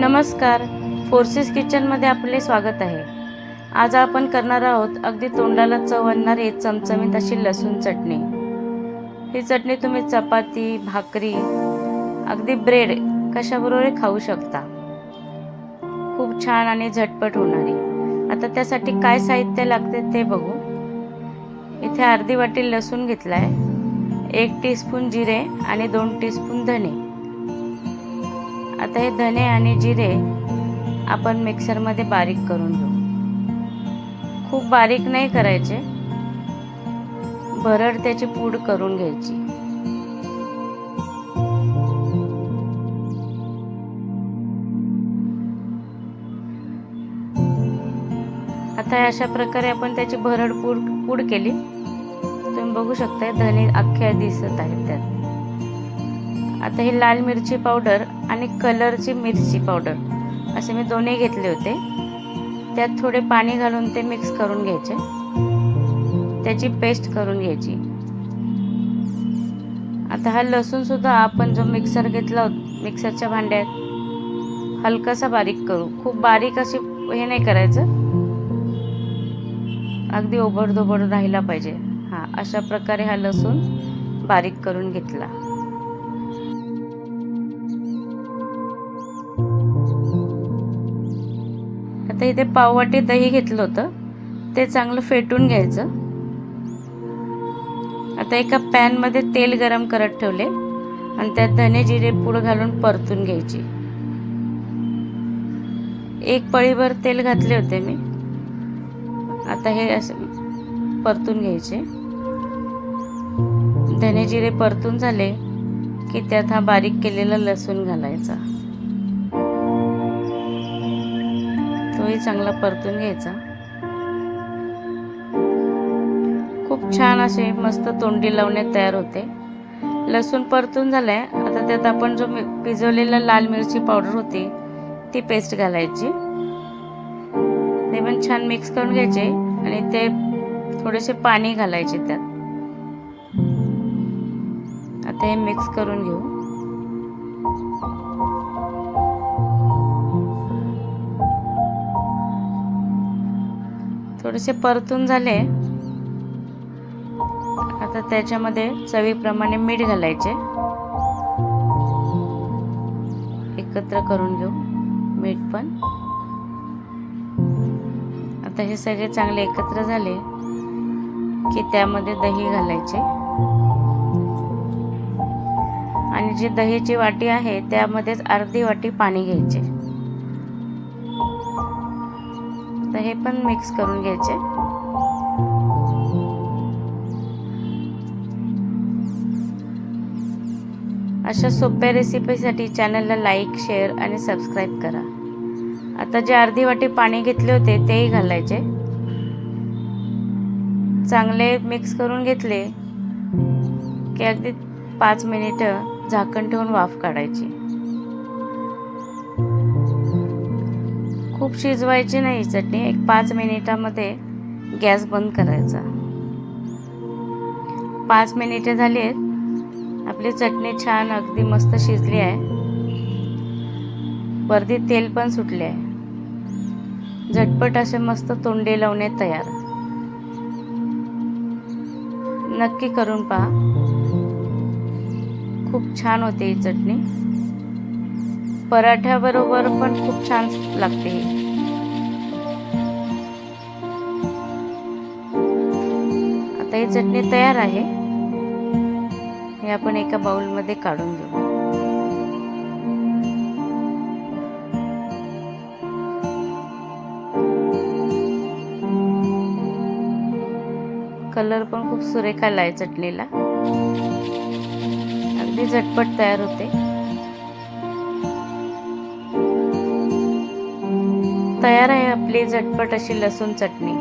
नमस्कार. फोर्सेस किचनमध्ये आपले स्वागत आहे. आज आपण करणार आहोत अगदी तोंडाला चव आणणारी चमचमीत अशी लसूण चटणी. ही चटणी तुम्ही चपाती भाकरी अगदी ब्रेड कशाबरोबरही खाऊ शकता. खूप छान आणि झटपट होणारी. आता त्यासाठी काय साहित्य लागते ते बघू. इथे अर्धी वाटी लसूण घेतला आहे एक टीस्पून जिरे आणि दोन टीस्पून धने आता हे धने आणि जिरे आपण मिक्सरमध्ये बारीक करून घेऊ. खूप बारीक नाही करायचे. भरड त्याची पूड करून घ्यायची. आता अशा प्रकारे आपण त्याची भरड पूड पूड केली. तुम्ही बघू शकता धने अख्ख्या दिसत आहेत त्यात. आता ही लाल मिरची पावडर आणि कलरची मिरची पावडर असे मी दोन्ही घेतले होते. त्यात थोडे पाणी घालून ते मिक्स करून घ्यायचे. त्याची पेस्ट करून घ्यायची. आता हा लसूणसुद्धा आपण जो मिक्सर घेतला होता मिक्सरच्या भांड्यात हलकासा बारीक करू. खूप बारीक अशी हे नाही करायचं. अगदी ओबडधोबड राहिला पाहिजे. हां अशा प्रकारे हा लसूण बारीक करून घेतला. तर इथे पाववाटी दही घेतलं होतं. ते चांगलं फेटून घ्यायचं. आता एका पॅनमध्ये तेल गरम करत ठेवले. आणि त्यात धने जिरे पूड घालून परतून घ्यायची. एक पळीभर तेल घातले होते मी. आता हे असं परतून घ्यायचे. धने जिरे परतून झाले की त्यात हा बारीक केलेला लसूण घालायचा. तोही चांगला परतून घ्यायचा. खूप छान असे मस्त तोंडी लावणे तयार होते. लसूण परतून झालाय. आता त्यात आपण जो पिजवलेला लाल मिरची पावडर होती ती पेस्ट घालायची. ते पण छान मिक्स करून घ्यायचे आणि ते थोडेसे पाणी घालायचे त्यात. आता हे मिक्स करून घेऊ. थोडेसे परतून झाले. आता त्याच्यामध्ये चवीप्रमाणे मीठ घालायचे. एकत्र करून घेऊ मीठ पण. आता हे सगळे चांगले एकत्र झाले की त्यामध्ये दही घालायचे. आणि जी दहीची वाटी आहे त्यामध्येच अर्धी वाटी पाणी घ्यायचे. तर हे पण मिक्स करून घ्यायचे. अशा सोप्या रेसिपीसाठी चॅनलला लाईक शेअर आणि सबस्क्राईब करा. आता जे अर्धी वाटी पाणी घेतले होते तेही घालायचे. चांगले मिक्स करून घेतले की अगदी पाच मिनिटं झाकण ठेवून वाफ काढायची. खूप शिजवायची नाही चटणी. एक पाच मिनिटामध्ये गॅस बंद करायचा. पाच मिनिटे झाली आहेत. आपली चटणी छान अगदी मस्त शिजली आहे. वरती तेल पण सुटले आहे. झटपट असे मस्त तोंडे लावणे तयार. नक्की करून पहा. खूप छान होते ही चटणी. पराठ्याबरोबर पण खूप छान लागते. आता ही चटणी तयार आहे. हे आपण एका बाउलमध्ये काढून घेऊ. कलर पण खूप सुरेख आला आहे चटणीला. अगदी झटपट तयार होते. तयार आहे आपली झटपट अशी लसूण चटणी.